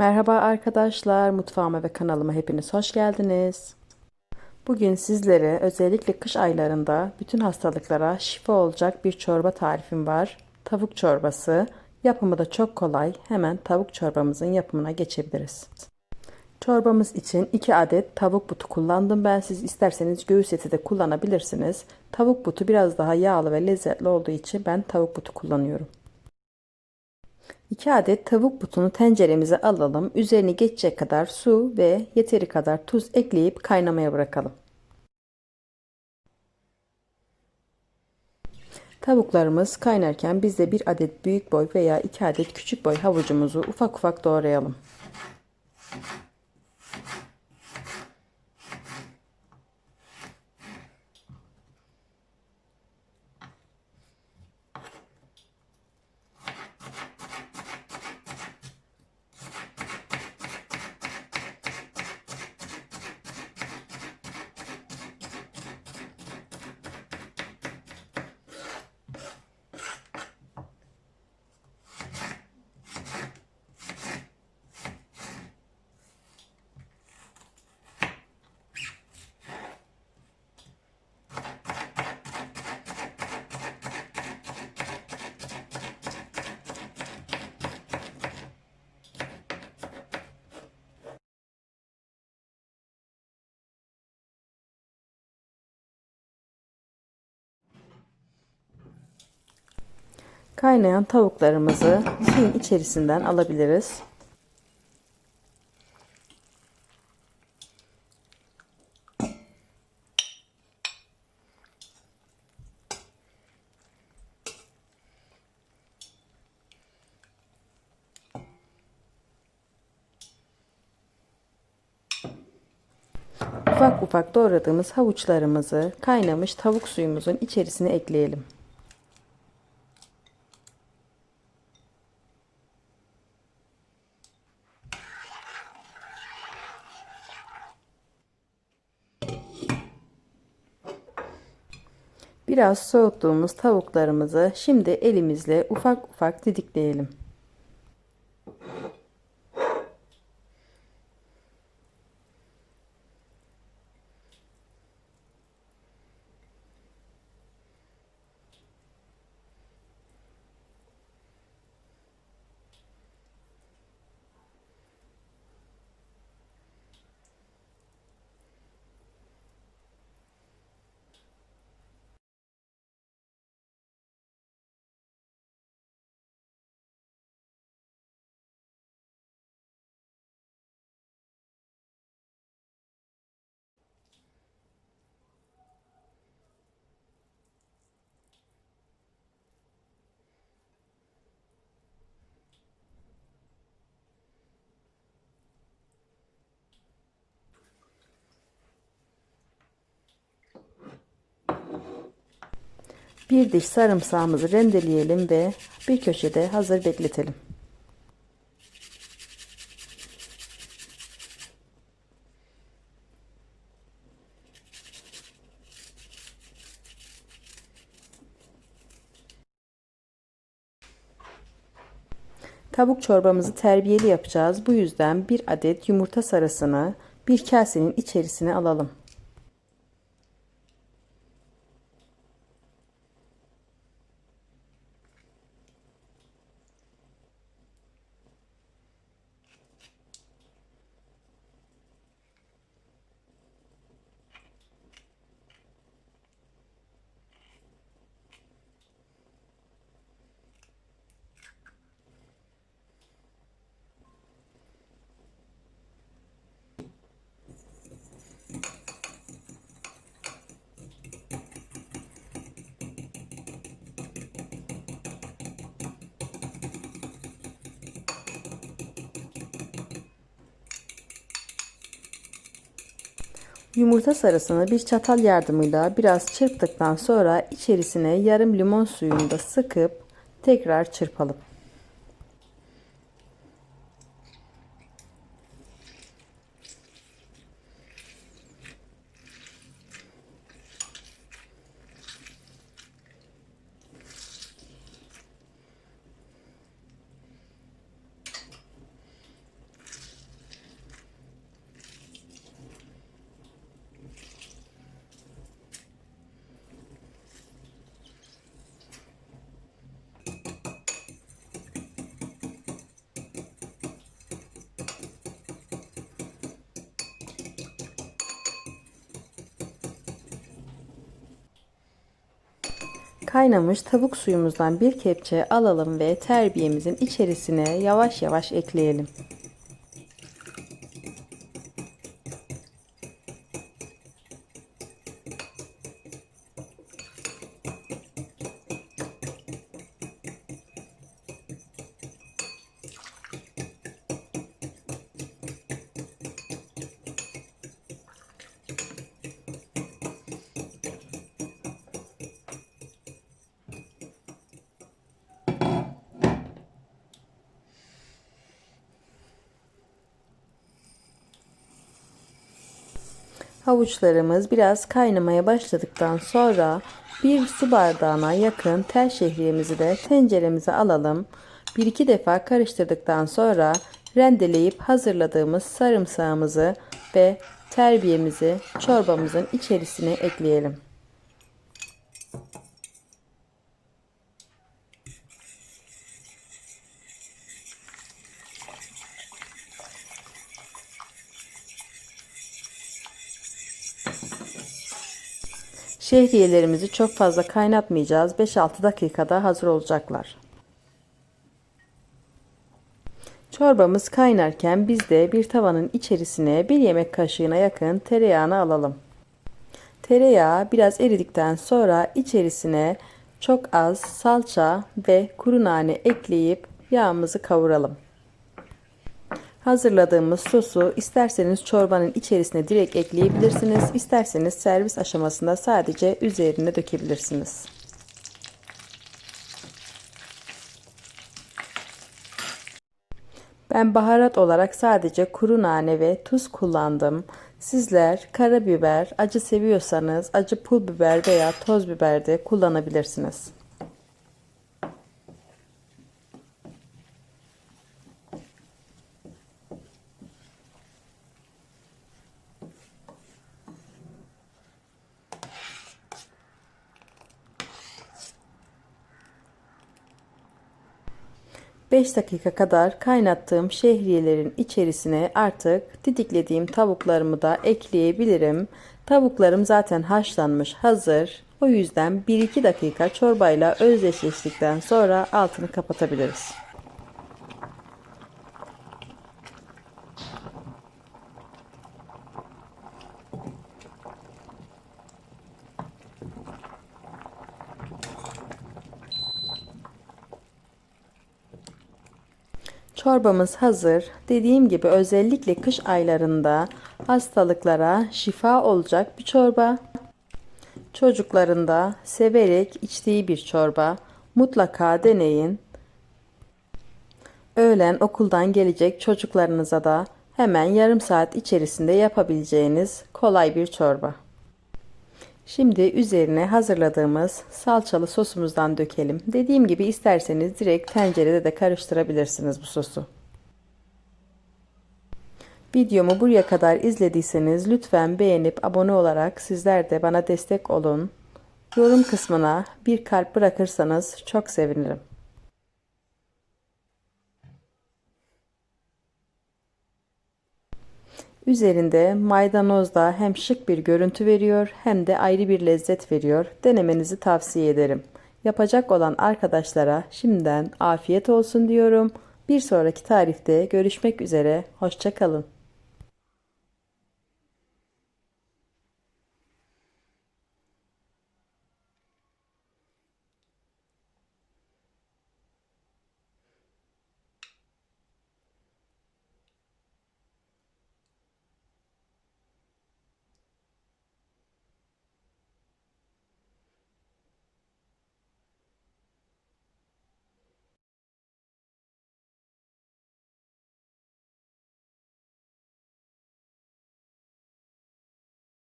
Merhaba arkadaşlar, mutfağıma ve kanalıma hepiniz hoş geldiniz. Bugün sizlere özellikle kış aylarında bütün hastalıklara şifa olacak bir çorba tarifim var. Tavuk çorbası. Yapımı da çok kolay. Hemen tavuk çorbamızın yapımına geçebiliriz. Çorbamız için 2 adet tavuk butu kullandım. Ben siz isterseniz göğüs eti de kullanabilirsiniz. Tavuk butu biraz daha yağlı ve lezzetli olduğu için ben tavuk butu kullanıyorum. 2 adet tavuk butunu tenceremize alalım. Üzerini geçecek kadar su ve yeteri kadar tuz ekleyip kaynamaya bırakalım. Tavuklarımız kaynarken biz de bir adet büyük boy veya 2 adet küçük boy havucumuzu ufak ufak doğrayalım. Kaynayan tavuklarımızı suyun içerisinden alabiliriz. Ufak ufak doğradığımız havuçlarımızı kaynamış tavuk suyumuzun içerisine ekleyelim. Biraz soğuttuğumuz tavuklarımızı şimdi elimizle ufak ufak didikleyelim. Bir diş sarımsağımızı rendeleyelim ve bir köşede hazır bekletelim. Tavuk çorbamızı terbiyeli yapacağız. Bu yüzden bir adet yumurta sarısını bir kasenin içerisine alalım. Yumurta sarısını bir çatal yardımıyla biraz çırptıktan sonra içerisine yarım limon suyunu da sıkıp tekrar çırpalım. Kaynamış tavuk suyumuzdan bir kepçe alalım ve terbiyemizin içerisine yavaş yavaş ekleyelim. Havuçlarımız biraz kaynamaya başladıktan sonra bir su bardağına yakın tel şehriyemizi de tenceremize alalım. Bir iki defa karıştırdıktan sonra rendeleyip hazırladığımız sarımsağımızı ve terbiyemizi çorbamızın içerisine ekleyelim. Şehriyelerimizi çok fazla kaynatmayacağız. 5-6 dakikada hazır olacaklar. Çorbamız kaynarken biz de bir tavanın içerisine bir yemek kaşığına yakın tereyağını alalım. Tereyağı biraz eridikten sonra içerisine çok az salça ve kuru nane ekleyip yağımızı kavuralım. Hazırladığımız sosu isterseniz çorbanın içerisine direkt ekleyebilirsiniz. isterseniz servis aşamasında sadece üzerine dökebilirsiniz. Ben baharat olarak sadece kuru nane ve tuz kullandım. Sizler karabiber, acı seviyorsanız acı pul biber veya toz biber de kullanabilirsiniz. Beş dakika kadar kaynattığım şehriyelerin içerisine artık didiklediğim tavuklarımı da ekleyebilirim. Tavuklarım zaten haşlanmış hazır. O yüzden 1-2 dakika çorbayla özdeşleştikten sonra altını kapatabiliriz. Çorbamız hazır. Dediğim gibi özellikle kış aylarında hastalıklara şifa olacak bir çorba. Çocukların da severek içtiği bir çorba. Mutlaka deneyin. Öğlen okuldan gelecek çocuklarınıza da hemen yarım saat içerisinde yapabileceğiniz kolay bir çorba. Şimdi üzerine hazırladığımız salçalı sosumuzdan dökelim. Dediğim gibi isterseniz direkt tencerede de karıştırabilirsiniz bu sosu. Videomu buraya kadar izlediyseniz lütfen beğenip abone olarak sizler de bana destek olun. Yorum kısmına bir kalp bırakırsanız çok sevinirim. Üzerinde maydanoz da hem şık bir görüntü veriyor hem de ayrı bir lezzet veriyor. Denemenizi tavsiye ederim. Yapacak olan arkadaşlara şimdiden afiyet olsun diyorum. Bir sonraki tarifte görüşmek üzere. Hoşçakalın.